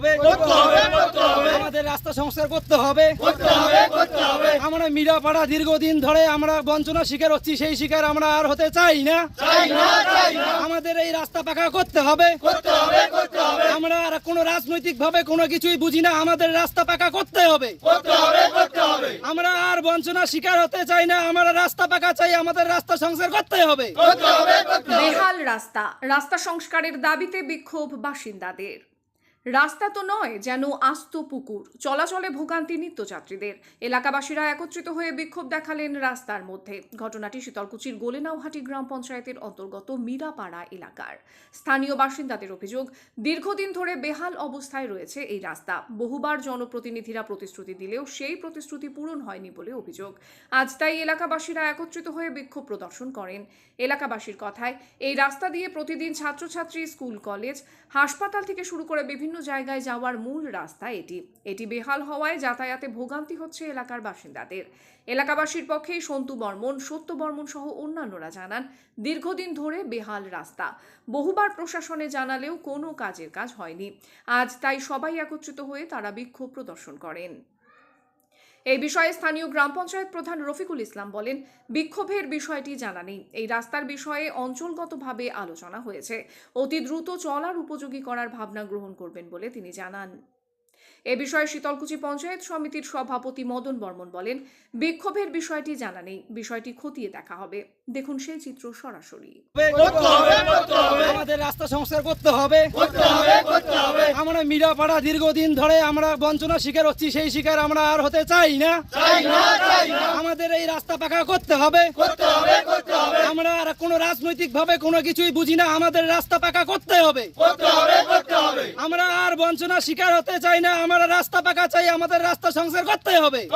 হবে আমাদের রাস্তা সংস্কার করতে হবে। আমরা মিরাপাড়া দীর্ঘদিন ধরে আমরা বঞ্চনা শিকার হচ্ছি সেই শিকার আমরা আর হতে চাই না। আমাদের এই রাস্তা পাকা করতে হবে। আমরা আর কোনো রাজনৈতিক ভাবে কোনো কিছুই বুঝি না আমাদের রাস্তা পাকা করতে হবে। আমরা আর বঞ্চনা শিকার হতে চাই না আমরা রাস্তা পাকা চাই আমাদের রাস্তা সংস্কার করতে হবে। বেহাল রাস্তা রাস্তা সংস্কারের দাবিতে বিক্ষোভ বাসিন্দাদের। রাস্তা তো নয় যেন আস্ত পুকুর। চলাচলে ভোগান্তি নিত্যযাত্রীদের। এলাকাবাসীরা একত্রিত হয়ে বিক্ষোভ দেখালেন রাস্তার মধ্যে। ঘটনাটি শীতলকুচির গোলেনাউহাটি গ্রাম পঞ্চায়েতের অন্তর্গত মীরাপাড়া এলাকার। স্থানীয় বাসিন্দাদের অভিযোগ, দীর্ঘদিন ধরে বেহাল অবস্থায় রয়েছে এই রাস্তা। বহুবার জনপ্রতিনিধিরা প্রতিশ্রুতি দিলেও সেই প্রতিশ্রুতি পূরণ হয়নি বলে অভিযোগ। আজ তাই এলাকাবাসীরা একত্রিত হয়ে বিক্ষোভ প্রদর্শন করেন। এলাকাবাসীর কথায়, এই রাস্তা দিয়ে প্রতিদিন ছাত্রছাত্রী, স্কুল, কলেজ, হাসপাতাল থেকে শুরু করে বিভিন্ন জায়গায় যাওয়ার মূল রাস্তা এটি। এটি বেহাল হওয়ায় যাতায়াতে ভোগান্তি হচ্ছে এলাকার বাসিন্দাদের। এলাকাবাসীর পক্ষে সন্তু বর্মন, সত্য বর্মন সহ অন্যান্যরা জানান, দীর্ঘদিন ধরে বেহাল রাস্তা। বহুবার প্রশাসনে জানালেও কোনো কাজের কাজ হয়নি। আজ তাই সবাই একত্রিত হয়ে তারা বিক্ষোভ প্রদর্শন করেন। এই বিষয়ে স্থানীয় গ্রাম পঞ্চায়েত প্রধান রফিকুল ইসলাম বলেন, বিক্ষোভের বিষয়টি জানা নেই এই রাস্তার বিষয়ে অঞ্চলগতভাবে আলোচনা হয়েছে। অতি দ্রুত চলার উপযোগী করার ভাবনা গ্রহণ করবেন বলে তিনি জানান। এ বিষয়ে শীতলকুচি পঞ্চায়েত সমিতির সভাপতি মদন বর্মন বলেন বিক্ষোভের বিষয়টি জানা নেই বিষয়টি খতিয়ে দেখা হবে। দেখুন সেই চিত্র সরাসরি। আমাদের রাস্তা সংস্কার করতে হবে। আমরা মিরাপাড়া দীর্ঘদিন ধরে আমরা বঞ্চনা শিকার হচ্ছি সেই শিকার আমরা আর হতে চাই না। আমাদের এই রাস্তা পাকা করতে হবে। আমরা আর কোনো রাজনৈতিক ভাবে কোনো কিছুই বুঝি না আমাদের রাস্তা পাকা করতে হবে। আমরা আর বঞ্চনা শিকার হতে চাই না আমরা রাস্তা পাকা চাই আমাদের রাস্তা সংস্কার করতে হবে।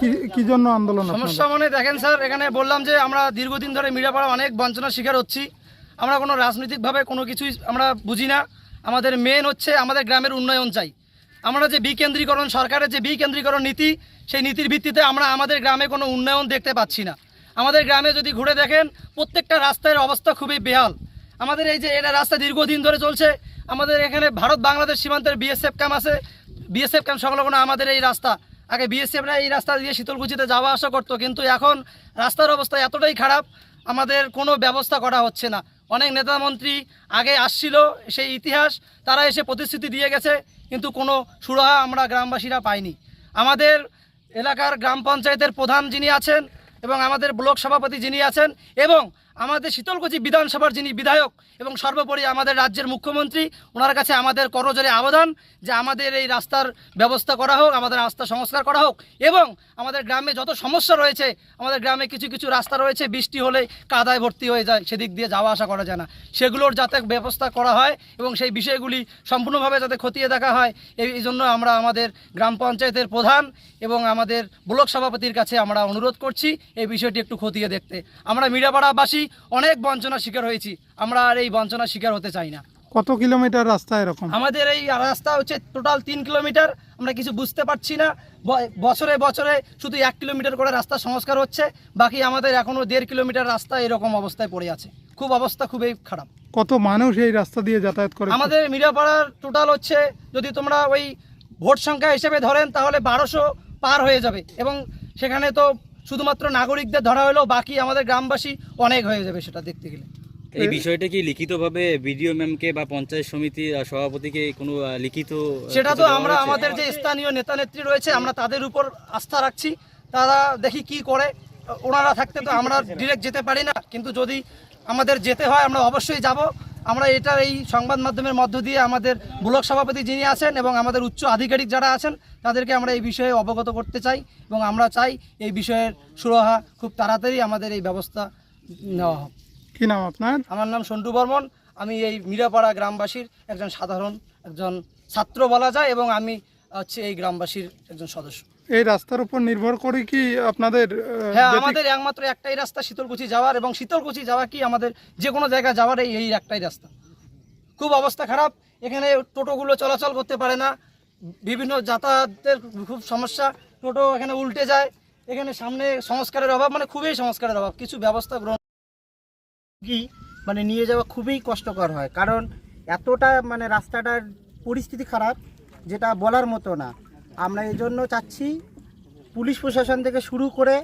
কি- জন্য আন্দোলন সমস্যা মানে দেখেন স্যার এখানে বললাম যে আমরা দীর্ঘদিন ধরে মিরাপাড়া অনেক বঞ্চনার শিকার হচ্ছি। আমরা কোনো রাজনৈতিকভাবে কোনো কিছুই আমরা বুঝি না। আমাদের মেন হচ্ছে আমাদের গ্রামের উন্নয়ন চাই। আমরা যে বিকেন্দ্রীকরণ সরকারের যে বিকেন্দ্রীকরণ নীতি সেই নীতির ভিত্তিতে আমরা আমাদের গ্রামে কোনো উন্নয়ন দেখতে পাচ্ছি না। আমাদের গ্রামে যদি ঘুরে দেখেন, প্রত্যেকটা রাস্তার অবস্থা খুবই বেহাল। আমাদের এই যে এটা রাস্তা দীর্ঘদিন ধরে চলছে, আমাদের এখানে ভারত বাংলাদেশ সীমান্তের বিএসএফ ক্যাম্প আছে। বিএসএফ ক্যাম্প সংলগ্ন আমাদের এই রাস্তা। আগে বিএসএফরা এই রাস্তা দিয়ে শীতলকুচিতে যাওয়া আসা করতো, কিন্তু এখন রাস্তার অবস্থা এতটাই খারাপ, আমাদের কোনো ব্যবস্থা করা হচ্ছে না। অনেক নেতা মন্ত্রী আগে আসছিল সেই ইতিহাস, তারা এসে প্রতিশ্রুতি দিয়ে গেছে, কিন্তু কোনো সুরাহা আমরা গ্রামবাসীরা পাইনি। আমাদের এলাকার গ্রাম পঞ্চায়েতের প্রধান যিনি আছেন এবং আমাদের ব্লক সভাপতি যিনি আছেন এবং আমাদের শীতলকুচি বিধানসভার যিনি বিধায়ক এবং সর্বোপরি আমাদের রাজ্যের মুখ্যমন্ত্রী, ওনার কাছে আমাদের করজোরে আবেদন যে আমাদের এই রাস্তার ব্যবস্থা করা হোক, আমাদের রাস্তা সংস্কার করা হোক এবং আমাদের গ্রামে যত সমস্যা রয়েছে, আমাদের গ্রামে কিছু কিছু রাস্তা রয়েছে, বৃষ্টি হলে কাদায় ভর্তি হয়ে যায়, সেদিক দিয়ে যাওয়া আসা করা যায় না। সেগুলোর যাতে ব্যবস্থা করা হয় এবং সেই বিষয়গুলি সম্পূর্ণভাবে যাতে খতিয়ে দেখা হয়, এই জন্য আমরা আমাদের গ্রাম পঞ্চায়েতের প্রধান এবং আমাদের ব্লক সভাপতির কাছে আমরা অনুরোধ করছি এই বিষয়টি একটু খতিয়ে দেখতে। আমরা মিরাপাড়াবাসী অনেক বঞ্চনার শিকার হয়েছি। আমরা আর এই বঞ্চনার শিকার হতে চাই না। কত কিলোমিটার রাস্তা এরকম? আমাদের এই রাস্তা হচ্ছে টোটাল তিন কিলোমিটার। আমরা কিছু বুঝতে পারছি না। বছরে বছরে শুধু এক কিলোমিটার করে রাস্তা সংস্কার হচ্ছে। বাকি আমাদের এখনও দেড় কিলোমিটার রাস্তা এরকম অবস্থায় পড়ে আছে। খুব অবস্থা খুবই খারাপ। কত মানুষ এই রাস্তা দিয়ে যাতায়াত করে? আমাদের মিরাপাড়ার টোটাল হচ্ছে যদি তোমরা ওই ভোট সংখ্যা হিসেবে ধরেন তাহলে বারোশো পার হয়ে যাবে। এবং সেখানে তো শুধুমাত্র নাগরিকদের ধরা হলেও বাকি আমাদের গ্রামবাসী অনেক হয়ে যাবে সেটা দেখতে গেলে। এই বিষয়টা কি লিখিতভাবে বিডিও ম্যামকে বা পঞ্চায়েত সমিতি সভাপতিকে কোনো লিখিত সেটা তো আমরা আমাদের যে স্থানীয় নেতা নেত্রী রয়েছে আমরা তাদের উপর আস্থা রাখছি। তারা দেখি কি করে ওনারা থাকতে তো আমরা ডিরেক্ট যেতে পারি না। কিন্তু যদি আমাদের যেতে হয় আমরা অবশ্যই যাব। আমরা এটা এই সংবাদ মাধ্যমের মধ্য দিয়ে আমাদের ব্লক সভাপতি যিনি আছেন এবং আমাদের উচ্চ আধিকারিক যারা আছেন তাদেরকে আমরা এই বিষয়ে অবগত করতে চাই এবং আমরা চাই এই বিষয়ের সুরাহা খুব তাড়াতাড়ি আমাদের এই ব্যবস্থা নেওয়া হোক। কি নাম আপনার? আমার নাম সন্টু বর্মন। আমি এই মিরাপাড়া গ্রামবাসীর একজন সাধারণ একজন ছাত্র বলা যায় এবং আমি হচ্ছে এই গ্রামবাসীর একজন সদস্য। এই রাস্তার উপর নির্ভর করে কি আপনাদের হ্যাঁ আমাদের একমাত্র একটাই রাস্তা শীতলকুচি যাওয়ার এবং শীতলকুচি যাওয়া কি আমাদের যে কোনো জায়গায় যাওয়ার এই এই একটাই রাস্তা। খুব অবস্থা খারাপ এখানে টোটোগুলো চলাচল করতে পারে না বিভিন্ন যাতায়াতের খুব সমস্যা টোটো এখানে উল্টে যায় এখানে সামনে সংস্কারের অভাব মানে খুবই সংস্কারের অভাব কিছু ব্যবস্থা গ্রহণ কি মানে নিয়ে যাওয়া খুবই কষ্টকর হয় কারণ এতটা মানে রাস্তাটার পরিস্থিতি খারাপ যেটা বলার মতো না। আমরা এই জন্য চাচ্ছি পুলিশ প্রশাসন থেকে শুরু করে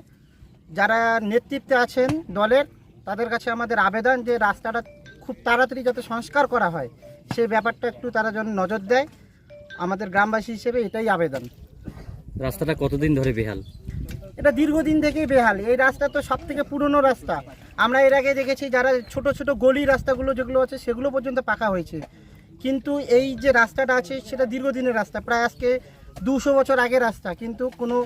যারা নেতৃত্বে আছেন দলের তাদের কাছে আমাদের আবেদন যে রাস্তাটা খুব তাড়াতাড়ি যাতে সংস্কার করা হয় সেই ব্যাপারটা একটু তারা যেন নজর দেয়। আমাদের গ্রামবাসী হিসেবে এটাই আবেদন। রাস্তাটা কতদিন ধরে বেহাল? এটা দীর্ঘদিন থেকেই বেহাল। এই রাস্তা তো সব থেকে পুরনো রাস্তা। আমরা এর আগে দেখেছি যারা ছোট ছোট গলি রাস্তাগুলো যেগুলো আছে সেগুলো পর্যন্ত পাকা হয়েছে। কিন্তু এই যে রাস্তাটা আছে সেটা দীর্ঘদিনের রাস্তা। প্রায় আজকে দুশো বছর আগের রাস্তা কিন্তু কোনো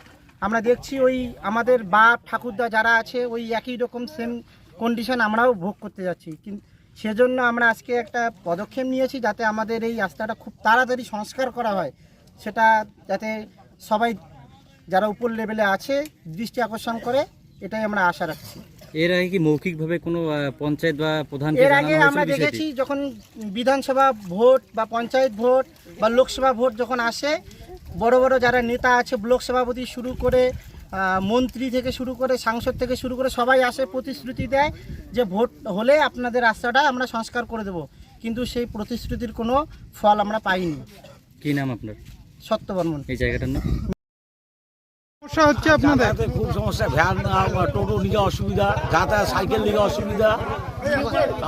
আমরা দেখছি ওই আমাদের বাপ ঠাকুরদা যারা আছে ওই একই রকম সেম কন্ডিশন আমরাও ভোগ করতে যাচ্ছি। কিন্তু সেজন্য আমরা আজকে একটা পদক্ষেপ নিয়েছি যাতে আমাদের এই রাস্তাটা খুব তাড়াতাড়ি সংস্কার করা হয়। সেটা যাতে সবাই যারা উপর লেভেলে আছে দৃষ্টি আকর্ষণ করে এটাই আমরা আশা রাখছি। এর আগে কি মৌখিকভাবে কোনো পঞ্চায়েত বা প্রধান এর আগে আমরা দেখেছি যখন বিধানসভা ভোট বা পঞ্চায়েত ভোট বা লোকসভা ভোট যখন আসে বড় বড় যারা নেতা আছে ব্লক সভাপতি শুরু করে মন্ত্রী থেকে শুরু করে সাংসদ থেকে শুরু করে সবাই আসে প্রতিশ্রুতি দেয় যে ভোট হলে আপনাদের রাস্তাটা আমরা সংস্কার করে দেব। কিন্তু সেই প্রতিশ্রুতির কোনো ফল আমরা পাইনি। কি নাম আপনার? সত্যবর্মন। এই জায়গাটার নাম? সমস্যা হচ্ছে আপনাদের? খুব সমস্যা। ভ্যান টোটো নিয়ে অসুবিধা যাতায়াত সাইকেল নিয়ে অসুবিধা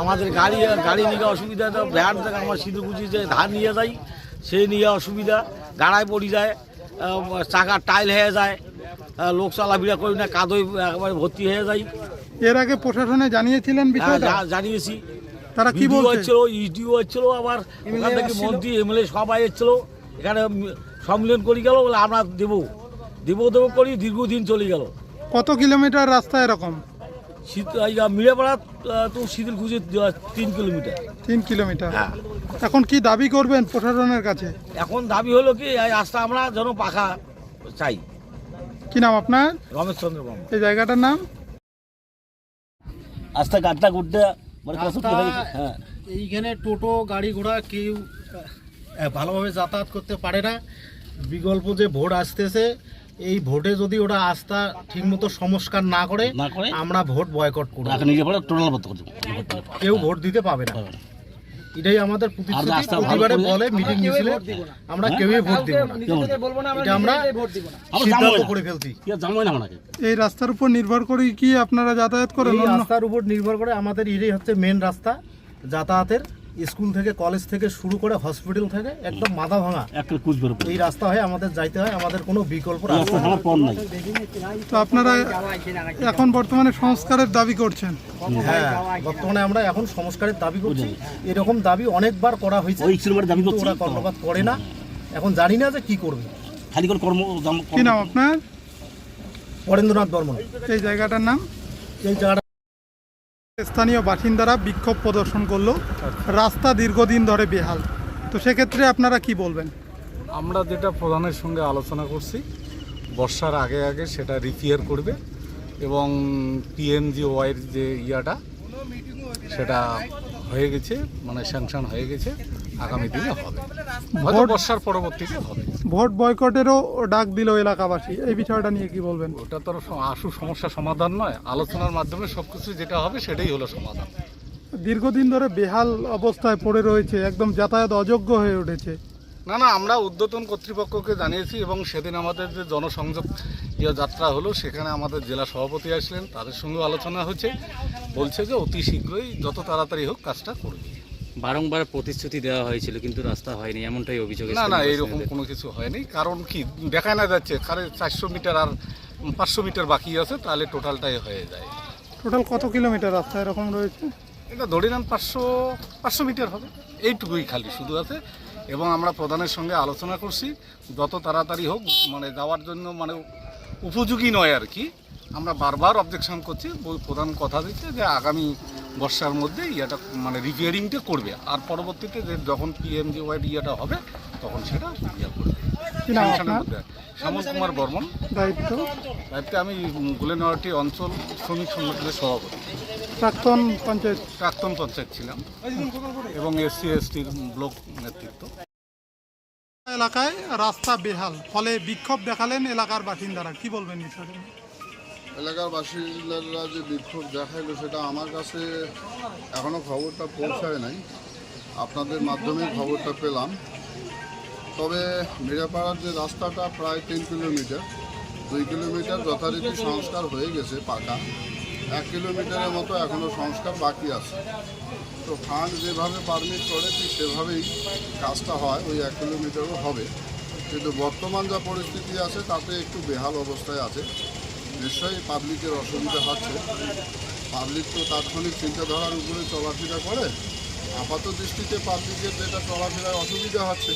আমাদের গাড়ি গাড়ি নিয়ে অসুবিধা তো ভ্যান থেকে আমার সিঁদুরকুচি যে ধান নিয়ে যাই সেই নিয়ে অসুবিধা। গাড়ায় পড়ে যায় চাকার টাইল হয়ে যায় লোক চলাফেরা করি না কাদই একেবারে ভর্তি হয়ে যায় এর আগে প্রশাসনে জানিয়েছিলেন হ্যাঁ, বিষয়টা? জানিয়েছি। তারা কি বিডিও বলছে? হচ্ছিল ইডিও হচ্ছিল আবার ওখান থেকে মন্ত্রী এমএলএ সবাই এসেছিল এখানে সম্মিলন করে গেল বলে আমরা দেব। দেব দেব করি দীর্ঘদিন চলে গেল। কত কিলোমিটার রাস্তা এরকম? শীত মিড়াপাড়া তো শীতের খুঁজে তিন কিলোমিটার। তিন কিলোমিটার। হ্যাঁ। এখন কি দাবি করবেন প্রশাসনের কাছে? এখন দাবি হলো কি এই রাস্তা আমরা যেন পাখা চাই। কি নাম আপনার? রমেশ চন্দ্র বর্মা এই জায়গাটার নাম? রাস্তা গাড্ডা গুড্ডা মানে কি? হ্যাঁ এইখানে টোটো গাড়ি ঘোড়া কেউ ভালোভাবে যাতায়াত করতে পারে না। বিকল্প যে ভোট আসতেছে এই ভোটে যদি ওরা আস্থা ঠিকমতো সংস্কার না করে আমরা ভোট বয়কট করব। কেউ ভোট দিতে পাবে না। এটাই আমাদের প্রতিবারে বলে মিটিং মিছিলে আমরা কেউই ভোট দিব না। নিজেদের বলব না আমরা এটা আমরা সিদ্ধান্ত করে ফেলছি। এই রাস্তার উপর নির্ভর করে কি আপনারা যাতায়াত করেন? রাস্তার উপর নির্ভর করে আমাদের এটাই হচ্ছে মেন রাস্তা যাতায়াতের। স্কুল থেকে কলেজ থেকে শুরু করে হসপিটাল থেকে একদম মাথা ভাঙা। এই রাস্তা হয়ে আমাদের যাইতে হয় আমাদের কোনো বিকল্প রাস্তা নাই। তো আপনারা এখন বর্তমানে সংস্কারের দাবি করছেন? হ্যাঁ বর্তমানে আমরা এখন সংস্কারের দাবি করছি। এরকম দাবি অনেকবার করা হয়েছে ওই কিলোমিটার দাবি কিন্তু করছি। ওরা কর্ণপাত করে না। এখন জানি না যে কি করবে। খালি করে কর্ম কি নাম আপনার? বরেন্দ্রনাথ বর্মন। এই জায়গাটার নাম? এই জায়গাটা স্থানীয় বাসিন্দারা বিক্ষোভ প্রদর্শন করল। রাস্তা দীর্ঘদিন ধরে বেহাল। তো সেক্ষেত্রে আপনারা কি বলবেন? আমরা যেটা প্রধানের সঙ্গে আলোচনা করছি, বর্ষার আগে আগে সেটা রিপেয়ার করবে এবং পিএমজি ওয়াইয়ের যে ইয়াটা, সেটা হয়ে গেছে মানে স্যাংশন হয়ে গেছে। আগামী দিনে হবে। হয়তো বর্ষার পরবর্তীতে হবে। ভোট বয়কটেরও ডাক দিল এলাকাবাসী। এই বিষয়টা নিয়ে কি বলবেন? ওটা তো সমস্যা সমাধান নয়। আলোচনার মাধ্যমে যেটা হবে সেটাই হলো সমাধান। দীর্ঘদিন ধরে বেহাল অবস্থায় পড়ে রয়েছে একদম যাতায়াত অযোগ্য হয়ে উঠেছে। না না আমরা উদ্যতন কর্তৃপক্ষকে জানিয়েছি এবং সেদিন আমাদের যে জনসংযোগ ইয়ে যাত্রা হলো সেখানে আমাদের জেলা সভাপতি আসলেন তাদের সঙ্গে আলোচনা হয়েছে বলছে যে অতি শীঘ্রই যত তাড়াতাড়ি হোক কাজটা করবে বারংবার প্রতিশ্রুতি দেওয়া হয়েছিল কিন্তু রাস্তা হয়নি এমনটাই অভিযোগ না না এইরকম বাসিন্দাদের। কোনো কিছু হয়নি। কারণ কি দেখা না যাচ্ছে কারে চারশো মিটার আর পাঁচশো মিটার বাকি আছে তাহলে টোটালটাই হয়ে যায়। টোটাল কত কিলোমিটার রাস্তা এরকম রয়েছে? এটা ধরে নেন পাঁচশো পাঁচশো মিটার হবে। এইটুকুই খালি শুধু আছে। এবং আমরা প্রধানের সঙ্গে আলোচনা করছি যত তাড়াতাড়ি হোক মানে যাওয়ার জন্য মানে উপযোগী নয় আর কি। আমরা বারবার অবজেকশন করছি প্রধান কথা দিচ্ছে যে আগামী বর্ষার মধ্যে ইয়েটা মানে রিপেয়ারিংটা করবে। আর পরবর্তীতে যে যখন পিএমজি ওয়াইড ইয়েটা হবে তখন সেটা ইয়ে করবে। শ্যামল কুমার বর্মন। দায়িত্ব? দায়িত্বে আমি গুলেনওয়াটি অঞ্চল শ্রমিক সংগঠনের সভাপতি। প্রাক্তন পঞ্চায়েত? প্রাক্তন পঞ্চায়েত ছিলাম। এবং এসসি এসটির ব্লক নেতৃত্ব। এলাকায় রাস্তা বেহাল ফলে বিক্ষোভ দেখালেন এলাকার বাসিন্দারা। কি বলবেন বিষয়টা? এলাকার বাসিন্দারা যে বিক্ষোভ দেখাইলো, সেটা আমার কাছে এখনও খবরটা পৌঁছায় নাই। আপনাদের মাধ্যমে খবরটা পেলাম। তবে মিরাপাড়ার যে রাস্তাটা প্রায় তিন কিলোমিটার, দুই কিলোমিটার যথারীতি সংস্কার হয়ে গেছে পাকা। এক কিলোমিটারের মতো এখনও সংস্কার বাকি আছে। তো ফান্ড যেভাবে পারমিট করে, ঠিক সেভাবেই কাজটা হয়, ওই এক কিলোমিটারও হবে। কিন্তু বর্তমান যা পরিস্থিতি আছে, তাতে একটু বেহাল অবস্থায় আছে। নিশ্চয়ই পাবলিকের অসুবিধা হচ্ছে। পাবলিক তো তাৎক্ষণিক চিন্তাধারার উপরে চলাফেরা করে। আপাত দৃষ্টিতে পাবলিকের যেটা চলাফেরায় অসুবিধা হচ্ছে।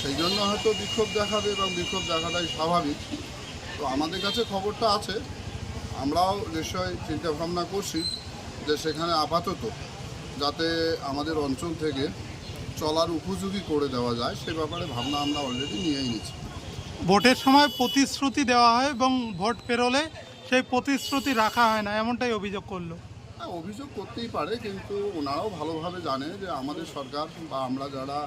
সেই জন্য হয়তো বিক্ষোভ দেখাবে এবং বিক্ষোভ দেখাটাই স্বাভাবিক। তো আমাদের কাছে খবরটা আছে। আমরাও নিশ্চয়ই চিন্তা ভাবনা করছি যে সেখানে আপাতত যাতে আমাদের অঞ্চল থেকে চলার উপযোগী করে দেওয়া যায়, সে ব্যাপারে ভাবনা আমরা অলরেডি নিয়েই নিচ্ছি। ভোটের সময় প্রতিশ্রুতি দেওয়া হয় এবং ভোট পেরোলে সেই প্রতিশ্রুতি রাখা হয় না, এমনটাই অভিযোগ করল। হ্যাঁ অভিযোগ করতেই পারে, কিন্তু ওনারাও ভালোভাবে জানে যে আমাদের সরকার বা আমরা যারা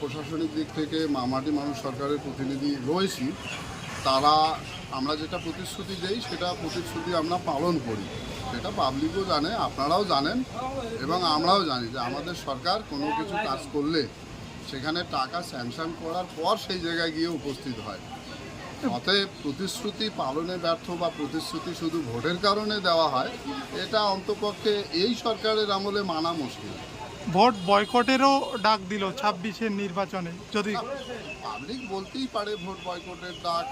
প্রশাসনিক দিক থেকে মামাটি মানুষ সরকারের প্রতিনিধি রয়েছি, তারা আমরা যেটা প্রতিশ্রুতি দেই সেটা প্রতিশ্রুতি আমরা পালন করি। সেটা পাবলিকও জানে, আপনারাও জানেন এবং আমরাও জানি যে আমাদের সরকার কোনো কিছু কাজ করলে সেখানে টাকা স্যাংশন করার পর সেই জায়গায় গিয়ে উপস্থিত হয়। অতএব প্রতিশ্রুতি পালনে ব্যর্থ বা প্রতিশ্রুতি শুধু ভোটের কারণে দেওয়া হয় এটা অন্তপক্ষে এই সরকারের আমলে মানা মুশকিল। ভোট বয়কটেরও ডাক দিল ছাব্বিশের নির্বাচনে যদি পাবলিক বলতেই পারে ভোট বয়কটের ডাক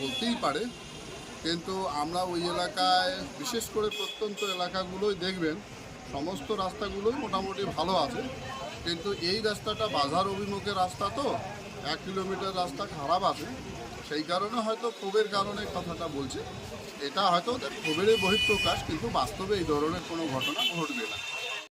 বলতেই পারে। কিন্তু আমরা ওই এলাকায় বিশেষ করে প্রত্যন্ত এলাকাগুলোই দেখবেন সমস্ত রাস্তাগুলোই মোটামুটি ভালো আছে। কিন্তু এই রাস্তাটা বাজার অভিমুখে রাস্তা তো, এক কিলোমিটার রাস্তা খারাপ আছে। সেই কারণে হয়তো ক্ষোভের কারণে কথাটা বলছে। এটা হয়তো ওদের ক্ষোভেরই বহিঃপ্রকাশ, কিন্তু বাস্তবে এই ধরনের কোনো ঘটনা ঘটবে না।